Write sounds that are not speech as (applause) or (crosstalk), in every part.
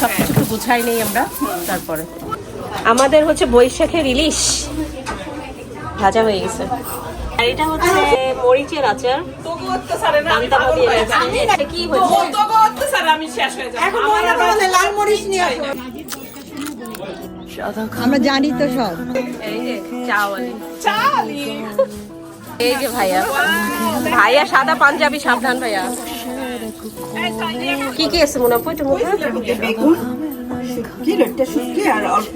সব কিছু একটু গুছাই নেই আমরা তারপরে। আমাদের হচ্ছে বৈশাখের ইলিশ। ভাজা হয়ে গেছে। আর এটা হচ্ছে মরিচের আচার। কি। আমরা জানি তো সব। এই যে চাওয়ালি। এই যে ভাইয়া। ভাইয়া সাদা পাঞ্জাবি সাবধান ভাইয়া। কি কি আছে মনে হয়? বেগুন আর অল্প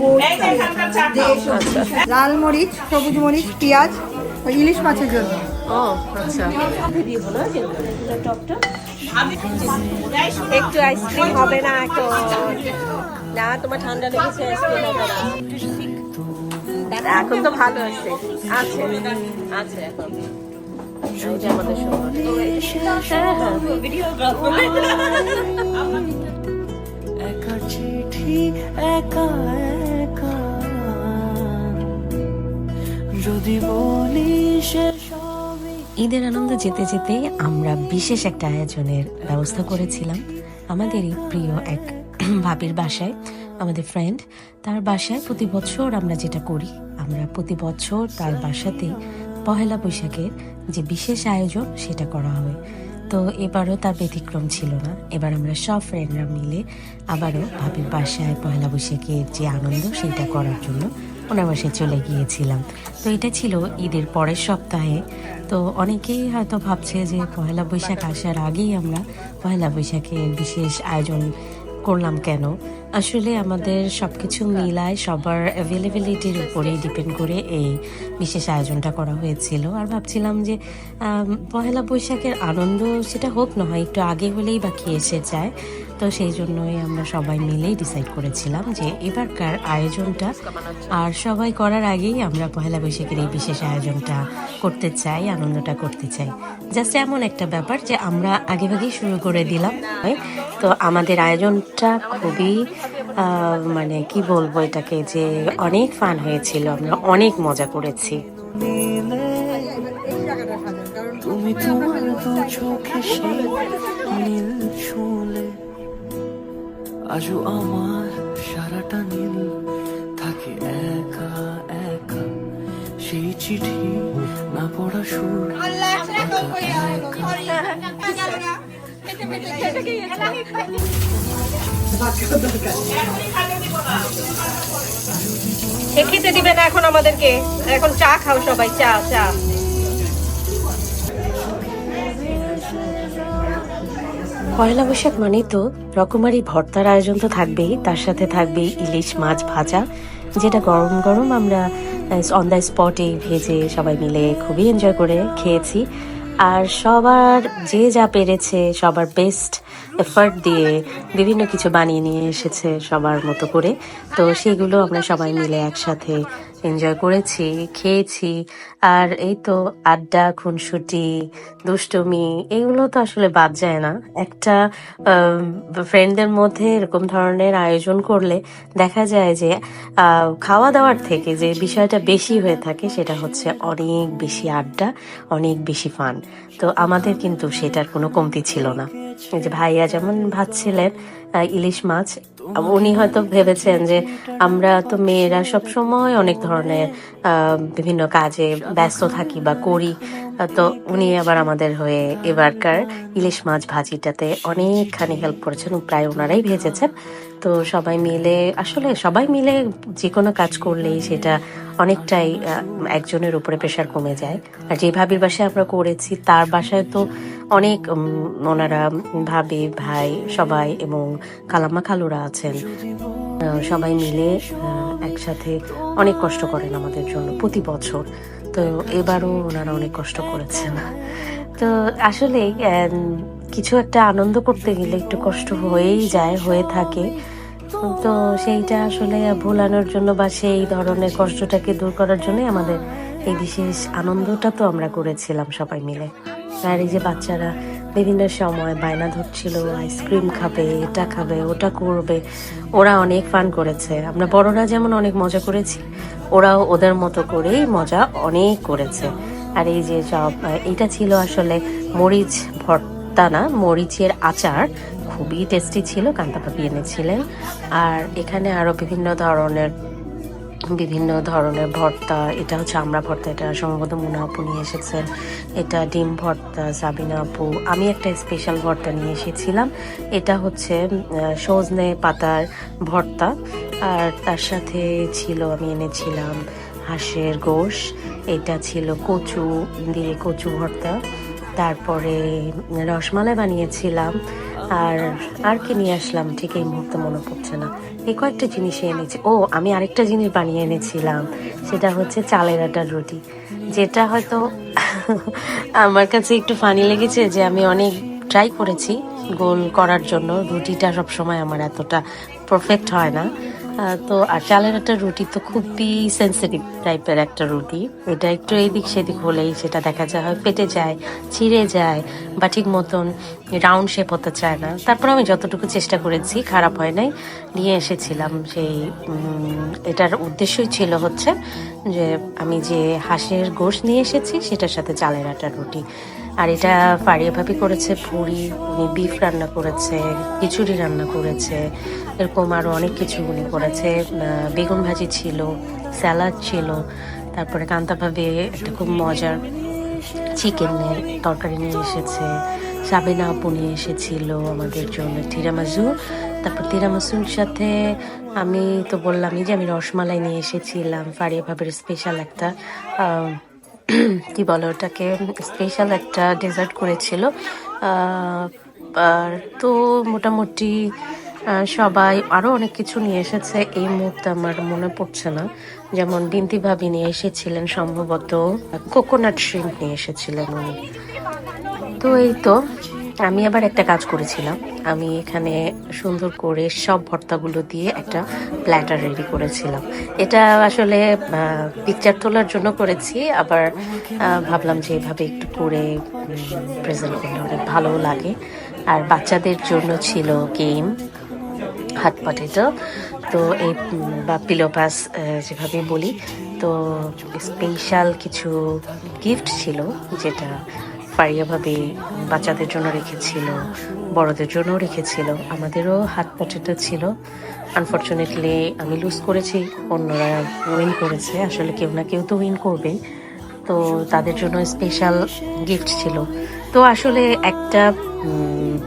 লাল মরিচ সবুজ মরিচ পেঁয়াজ ইলিশ মাছের জন্য ও আচ্ছা। একটু আইসক্রিম হবে না একটু না তোমার ঠান্ডা লেগেছে আইসক্রিম হবে না। এখন তো ভালো আছে। আছে। আছে এখন। আমাদের একা চিঠি একা একা। যদি বলি সে ঈদের আনন্দ যেতে যেতে আমরা বিশেষ একটা আয়োজনের ব্যবস্থা করেছিলাম। আমাদেরই প্রিয় এক ভাবির বাসায় আমাদের ফ্রেন্ড তার বাসায় প্রতি বছর আমরা যেটা করি আমরা প্রতি বছর তার বাসাতে পহেলা বৈশাখের যে বিশেষ আয়োজন, সেটা করা হয়। তো এবারও তার ব্যতিক্রম ছিল না। এবার আমরা সব ফ্রেন্ডরা মিলে আবারও ভাবির বাসায় পহেলা বৈশাখের যে আনন্দ, সেটা করার জন্য ওনার বাসায় চলে গিয়েছিলাম। তো এটা ছিল ঈদের পরের সপ্তাহে। তো অনেকেই হয়তো ভাবছে যে পয়লা বৈশাখ আসার আগেই আমরা পয়লা বৈশাখের বিশেষ আয়োজন করলাম কেন? আসলে আমাদের সব কিছু মিলায় সবার অ্যাভেলেবিলিটির উপরেই ডিপেন্ড করে এই বিশেষ আয়োজনটা করা হয়েছিল। আর ভাবছিলাম যে পহেলা বৈশাখের আনন্দ সেটা হোক না হয়, একটু আগে হলেই বা কি এসে যায়। তো সেই জন্যই আমরা সবাই মিলেই ডিসাইড করেছিলাম যে এবারকার আয়োজনটা আর সবাই করার আগেই আমরা পহেলা বৈশাখের এই বিশেষ আয়োজনটা করতে চাই, আনন্দটা করতে চাই। জাস্ট এমন একটা ব্যাপার যে আমরা আগেভাগেই শুরু করে দিলাম। তো আমাদের আয়োজনটা খুবই মানে কি বলব এটাকে যে অনেক ফান হয়েছিল আমরা অনেক মজা করেছি। তুমি তোমার দু চোখে সে নীল ছুলে আজও আমার সারাটা নীল থাকে একা একা। সেই চিঠি না পড়া সুর একা একা। সে খেতে দিবে না এখন আমাদেরকে। এখন চা খাও সবাই চা চা। পয়লা বৈশাখ মানেই তো রকমারি ভর্তার আয়োজন তো থাকবেই তার সাথে থাকবে ইলিশ মাছ ভাজা যেটা গরম গরম আমরা অন দ্য স্পটে ভেজে সবাই মিলে খুবই এনজয় করে খেয়েছি। আর সবার যে যা পেরেছে, সবার বেস্ট এফার্ট দিয়ে বিভিন্ন কিছু বানিয়ে নিয়ে এসেছে সবার মতো করে। তো সেগুলো আমরা সবাই মিলে একসাথে এনজয় করেছি, খেয়েছি আর এই তো আড্ডা, খুনসুটি, দুষ্টুমি, এগুলো তো আসলে বাদ যায় না। একটা ফ্রেন্ডদের মধ্যে এরকম ধরনের আয়োজন করলে দেখা যায় যে খাওয়া দাওয়ার থেকে যে বিষয়টা বেশি হয়ে থাকে সেটা হচ্ছে অনেক বেশি আড্ডা, অনেক বেশি ফান। তো আমাদের কিন্তু সেটার কোনো কমতি ছিল না। যে ভাইয়া যেমন ভাবছিলেন ইলিশ মাছ, উনি হয়তো ভেবেছেন যে আমরা তো মেয়েরা সব সময় অনেক ধরনের বিভিন্ন কাজে ব্যস্ত থাকি বা করি, তো উনি আবার আমাদের হয়ে এবারকার ইলিশ মাছ ভাজিটাতে অনেকখানি হেল্প করেছেন। প্রায় ওনারাই ভেজেছেন। তো সবাই মিলে, আসলে সবাই মিলে যে কোনো কাজ করলেই সেটা অনেকটাই একজনের উপরে প্রেশার কমে যায়। আর যে ভাবির বাসায় আমরা করেছি, তার বাসায় তো অনেক ওনারা ভাবি, ভাই, সবাই এবং কালাম্মা খালুরা আছেন। সবাই মিলে একসাথে অনেক কষ্ট করেন আমাদের জন্য প্রতি বছর। তো এবারও ওনারা অনেক কষ্ট করেছেন। তো আসলে কিছু একটা আনন্দ করতে গেলে একটু কষ্ট হয়েই যায়, হয়ে থাকে। তো সেইটা আসলে ভোলানোর জন্য বা সেই ধরনের কষ্টটাকে দূর করার জন্যই আমাদের এই বিশেষ আনন্দটা তো আমরা করেছিলাম সবাই মিলে। আর এই যে বাচ্চারা বিভিন্ন সময় বায়না ধরছিল আইসক্রিম খাবে, এটা খাবে, ওটা করবে। ওরা অনেক ফান করেছে। আমরা বড়রা যেমন অনেক মজা করেছি, ওরাও ওদের মতো করেই মজা অনেক করেছে। আর এই যে সব এটা ছিল আসলে মরিচ ভর্তা না, মরিচের আচার। খুবই টেস্টি ছিল কান্তাভাবি এনেছিলেন। আর এখানে আরও বিভিন্ন ধরনের বিভিন্ন ধরনের ভর্তা, এটা হচ্ছে আমরা ভর্তা, এটা সম্ভবত মুনা আপু নিয়ে এসেছেন এটা ডিম ভর্তা, সাবিনা আপু। আমি একটা স্পেশাল ভর্তা নিয়ে এসেছিলাম। এটা হচ্ছে সজনে পাতার ভর্তা। আর তার সাথে ছিল, আমি এনেছিলাম হাঁসের গোশ। এটা ছিল কচু দিয়ে কচু ভর্তা। তারপরে রসমালাই বানিয়েছিলাম। আর আর কি নিয়ে আসলাম? ঠিক এই মুহূর্তে মনে পড়ছে না। এই কয়েকটা জিনিস এনেছি। ও, আমি আরেকটা জিনিস বানিয়ে এনেছিলাম। সেটা হচ্ছে চালের আটার রুটি। যেটা হয়তো আমার কাছে একটু ফানি লেগেছে যে আমি অনেক ট্রাই করেছি গোল করার জন্য। রুটিটা সবসময় আমার এতটা পারফেক্ট হয় না। তো, আর চালের একটা রুটি তো খুবই সেন্সিটিভ টাইপের একটা রুটি। এটা একটু এদিক সেদিক হলেই সেটা দেখা যায়, হয় ফেটে যায়, ছিঁড়ে যায়, বা ঠিক মতন রাউন্ড শেপ হতে চায় না। তারপর আমি যতটুকু চেষ্টা করেছি, খারাপ হয় নাই, নিয়ে এসেছিলাম সেই এটার উদ্দেশ্যই ছিল হচ্ছে যে, আমি যে হাঁসের গোশ নিয়ে এসেছি, সেটার সাথে চালের আটার রুটি। আর এটা ফারিয়া ভাবি করেছে, পুরি, উনি বিফ রান্না করেছে, খিচুড়ি রান্না করেছে, এরকম আরও অনেক কিছু উনি করেছে। বেগুন ভাজি ছিল, স্যালাড ছিল, তারপরে কান্তা ভাবে একটা খুব মজার চিকেনের তরকারি নিয়ে এসেছে, সাবিনা আপু নিয়ে এসেছিল আমাদের জন্য তিরামাজু তারপর তিরামাসুর সাথে আমি তো বললামই যে আমি রসমালাই নিয়ে এসেছিলাম, ফারিয়া ভাবের স্পেশাল একটা (clears throat) কি বলো ওটাকে স্পেশাল একটা ডেজার্ট করেছিল। আর তো মোটামুটি সবাই আরও অনেক কিছু নিয়ে এসেছে। এই মুহূর্তে আমার মনে পড়ছে না। যেমন বিন্তি ভাবি নিয়ে এসেছিলেন সম্ভবত কোকোনাট শ্রিম্প নিয়ে এসেছিলেন উনি। তো এই তো। আমি আবার একটা কাজ করেছিলাম। আমি এখানে সুন্দর করে সব ভর্তাগুলো দিয়ে একটা প্ল্যাটার রেডি করেছিলাম। এটা আসলে পিকচার তোলার জন্য করেছি, আবার ভাবলাম যে এভাবে একটু করে প্রেজেন্ট করলে অনেক ভালো লাগে। আর বাচ্চাদের জন্য ছিল গেম হাত পটেটো তো এই বা পিলোপাস যেভাবে বলি। তো স্পেশাল কিছু গিফট ছিল, যেটা ফারিয়াভাবে বাচ্চাদের জন্য রেখেছিল, বড়দের জন্যও রেখেছিল। আমাদেরও হাত পাটিটা ছিল। আনফর্চুনেটলি আমি লুজ করেছি, অন্যরা উইন করেছে। আসলে কেউ না কেউ তো উইন করবে তো তাদের জন্য স্পেশাল গিফট ছিল। তো আসলে একটা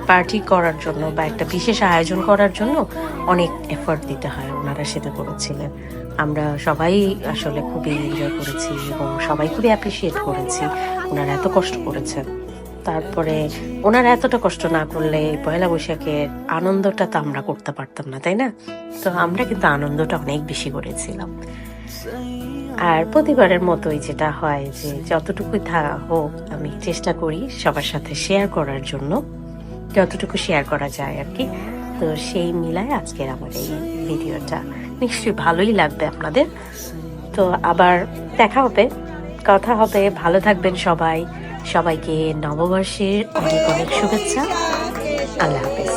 পার্টি করার জন্য বা একটা বিশেষ আয়োজন করার জন্য অনেক এফোর্ট দিতে হয়। ওনারা সেটা করেছিলেন। আমরা সবাই আসলে খুবই এনজয় করেছি এবং সবাই খুবই অ্যাপ্রিসিয়েট করেছি। ওনারা এত কষ্ট করেছেন। তারপরে ওনারা এতটা কষ্ট না করলে পয়লা বৈশাখের আনন্দটা তো আমরা করতে পারতাম না, তাই না? তো আমরা কিন্তু আনন্দটা অনেক বেশি করেছিলাম। আর প্রতিবারের মতোই যেটা হয় যে যতটুকুই থা হোক, আমি চেষ্টা করি সবার সাথে শেয়ার করার জন্য। যতটুকু শেয়ার করা যায় আর কি। তো সেই মিলায় আজকের আমার এই ভিডিওটা। নিশ্চয়ই ভালোই লাগবে আপনাদের। তো আবার দেখা হবে, কথা হবে। ভালো থাকবেন সবাই। সবাইকে নববর্ষের অনেক অনেক শুভেচ্ছা। আল্লাহ হাফেজ।